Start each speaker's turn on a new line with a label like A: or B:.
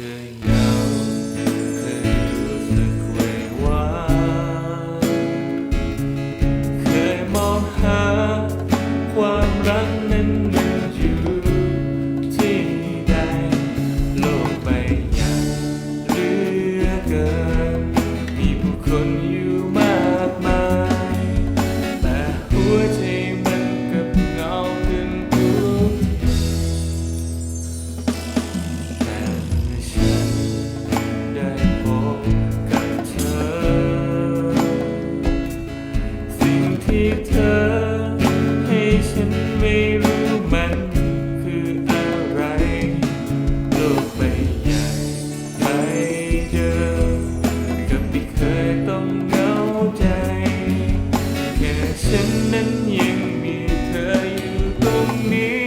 A: Yeah. แค่ฉันนั้นยังมีเธออยู่ตรงนี้